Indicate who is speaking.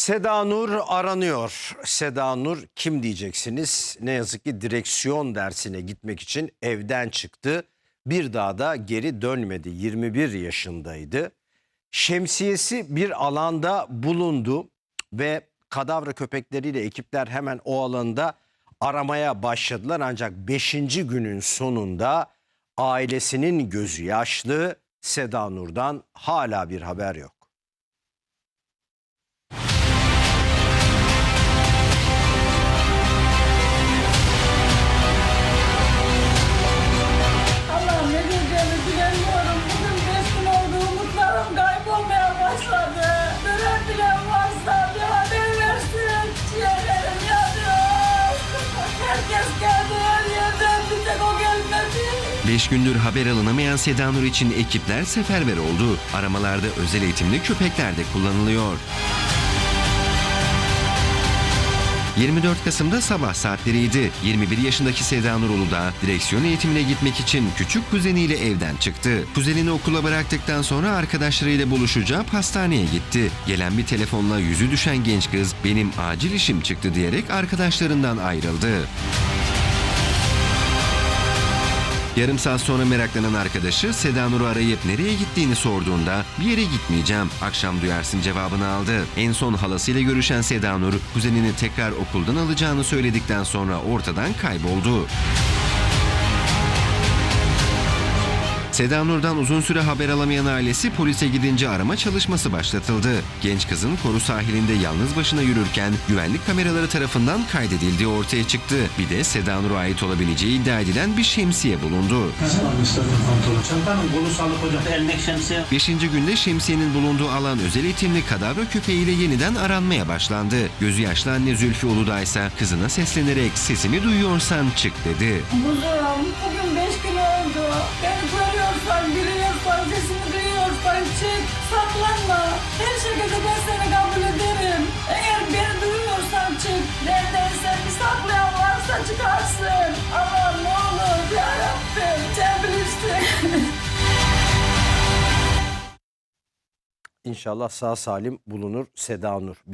Speaker 1: Seda Nur aranıyor. Seda Nur kim diyeceksiniz? Ne yazık ki direksiyon dersine gitmek için evden çıktı. Bir daha da geri dönmedi. 21 yaşındaydı. Şemsiyesi bir alanda bulundu ve kadavra köpekleriyle ekipler hemen o alanda aramaya başladılar. Ancak 5. günün sonunda ailesinin gözü yaşlı Seda Nur'dan hala bir haber yok.
Speaker 2: 5 gündür haber alınamayan Seda Nur için ekipler seferber oldu. Aramalarda özel eğitimli köpekler de kullanılıyor. 24 Kasım'da sabah saatleriydi. 21 yaşındaki Seda Nur Uludağ direksiyon eğitimine gitmek için küçük kuzeniyle evden çıktı. Kuzenini okula bıraktıktan sonra arkadaşlarıyla buluşacağı hastaneye gitti. Gelen bir telefonla yüzü düşen genç kız benim acil işim çıktı diyerek arkadaşlarından ayrıldı. Yarım saat sonra meraklanan arkadaşı Seda Nur'u arayıp nereye gittiğini sorduğunda bir yere gitmeyeceğim akşam duyarsın cevabını aldı. En son halasıyla görüşen Seda Nur kuzenini tekrar okuldan alacağını söyledikten sonra ortadan kayboldu. Seda Nur'dan uzun süre haber alamayan ailesi polise gidince arama çalışması başlatıldı. Genç kızın koru sahilinde yalnız başına yürürken güvenlik kameraları tarafından kaydedildiği ortaya çıktı. Bir de Seda Nur'a ait olabileceği iddia edilen bir şemsiye bulundu.
Speaker 3: Nasıl almışlar pantolon?
Speaker 4: Çantanın kolu sağlık hocam. Elmek şemsiye.
Speaker 2: Beşinci günde şemsiyenin bulunduğu alan özel eğitimli kadavra köpeğiyle yeniden aranmaya başlandı. Gözü yaşlı anne Zülfü Uludağ ise kızına seslenerek sesimi duyuyorsan çık dedi.
Speaker 5: Kuzum bugün
Speaker 1: İnşallah sağ salim bulunur Seda Nur.